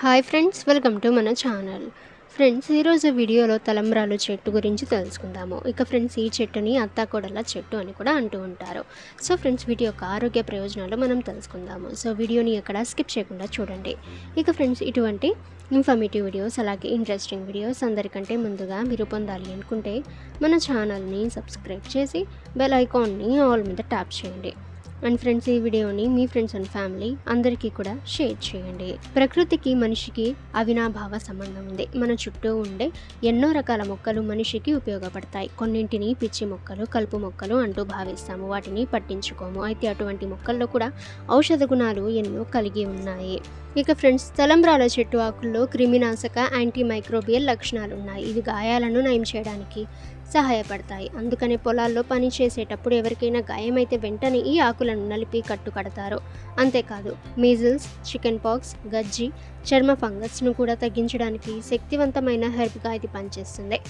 Hi friends welcome to మన channel. Friends ఈరోజు వీడియోలో తలంబ్రాలు చెట్టు గురించి తెలుసుకుందాము. ఇక ఫ్రెండ్స్ ఈ చెట్టుని అత్తాకోడల చెట్టు అని కూడా అంటూ ఉంటారు. సో ఫ్రెండ్స్ వీటి యొక్క ఆరోగ్య ప్రయోజనాలు మనం తెలుసుకుందాము. సో వీడియోని ఎక్కడ స్కిప్ చేయకుండా చూడండి. ఇక ఫ్రెండ్స్ ఇటువంటి ఇన్ఫర్మేటివ్ వీడియోస్ అలాగే ఇంట్రెస్టింగ్ వీడియోస్ అందరికంటే ముందుగా మీరు పొందాలి అనుకుంటే మన ఛానల్ని సబ్స్క్రైబ్ చేసి బెల్ ఐకాన్ని ఆల్ మీద ట్యాప్ చేయండి. అండ్ ఫ్రెండ్స్ ఈ వీడియోని మీ ఫ్రెండ్స్ అండ్ ఫ్యామిలీ అందరికీ కూడా షేర్ చేయండి. ప్రకృతికి మనిషికి అవినాభావ సంబంధం ఉంది. మన చుట్టూ ఉండే ఎన్నో రకాల మొక్కలు మనిషికి ఉపయోగపడతాయి. కొన్నింటిని పిచ్చి మొక్కలు కలుపు మొక్కలు అంటూ భావిస్తాము. వాటిని పట్టించుకోము. అయితే అటువంటి మొక్కల్లో కూడా ఔషధ గుణాలు ఎన్నో కలిగి ఉన్నాయి. ఇక ఫ్రెండ్స్ తలంబ్రాల చెట్టు ఆకుల్లో క్రిమినాశక యాంటీ మైక్రోబియల్ లక్షణాలు ఉన్నాయి ఇవి గాయాలను నయం చేయడానికి సహాయపడతాయి. అందుకనే పొలాల్లో పని చేసేటప్పుడు ఎవరికైనా గాయమైతే వెంటనే ఈ ఆకులను నలిపి కట్టు కడతారు అంతేకాదు మీజిల్స్ చికెన్ పాక్స్ గజ్జి చర్మ ఫంగస్ను కూడా తగ్గించడానికి శక్తివంతమైన హెర్బ్గా ఇది పనిచేస్తుంది.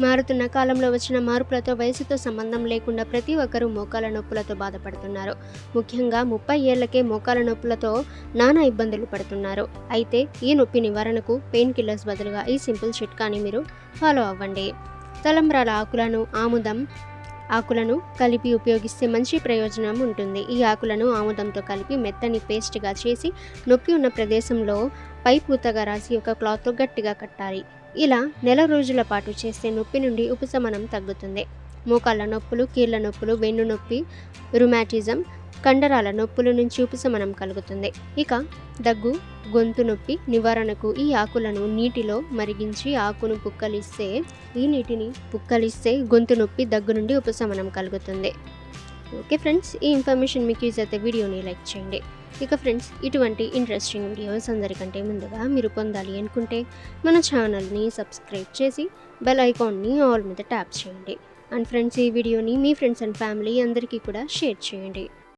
మారుతున్న కాలంలో వచ్చిన మార్పులతో వయసుతో సంబంధం లేకుండా ప్రతి ఒక్కరూ మోకాల నొప్పులతో బాధపడుతున్నారు. ముఖ్యంగా ముప్పై ఏళ్ళకే మోకాల నొప్పులతో నానా ఇబ్బందులు పడుతున్నారు. అయితే ఈ నొప్పి నివారణకు పెయిన్ కిల్లర్స్ బదులుగా ఈ సింపుల్ చిట్కాని మీరు ఫాలో అవ్వండి. తలంబ్రాల ఆకులను ఆముదం ఆకులను కలిపి ఉపయోగిస్తే మంచి ప్రయోజనం ఉంటుంది. ఈ ఆకులను ఆముదంతో కలిపి మెత్తని పేస్ట్గా చేసి నొప్పి ఉన్న ప్రదేశంలో పై పూతగా రాసి ఒక క్లాత్తో గట్టిగా కట్టాలి. ఇలా నెల రోజుల పాటు చేస్తే నొప్పి నుండి ఉపశమనం తగ్గుతుంది. మోకాళ్ళ నొప్పులు కీళ్ళ నొప్పులు వెన్ను నొప్పి రుమాటిజం కండరాల నొప్పుల నుంచి ఉపశమనం కలుగుతుంది. ఇక దగ్గు గొంతు నొప్పి నివారణకు ఈ ఆకులను నీటిలో మరిగించి ఆకును పుక్కలిస్తే ఈ నీటిని పుక్కలిస్తే గొంతు నొప్పి దగ్గు నుండి ఉపశమనం కలుగుతుంది. ఓకే ఫ్రెండ్స్ ఈ ఇన్ఫర్మేషన్ మీకు యూజ్ అయితే వీడియోని లైక్ చేయండి. ఇక ఫ్రెండ్స్ ఇటువంటి ఇంట్రెస్టింగ్ వీడియోస్ అందరికంటే ముందుగా మీరు పొందాలి అనుకుంటే మన ఛానల్ని సబ్స్క్రైబ్ చేసి బెల్ ఐకాన్ని ఆల్ మీద ట్యాప్ చేయండి. అండ్ ఫ్రెండ్స్ ఈ వీడియోని మీ ఫ్రెండ్స్ అండ్ ఫ్యామిలీ అందరికీ కూడా షేర్ చేయండి.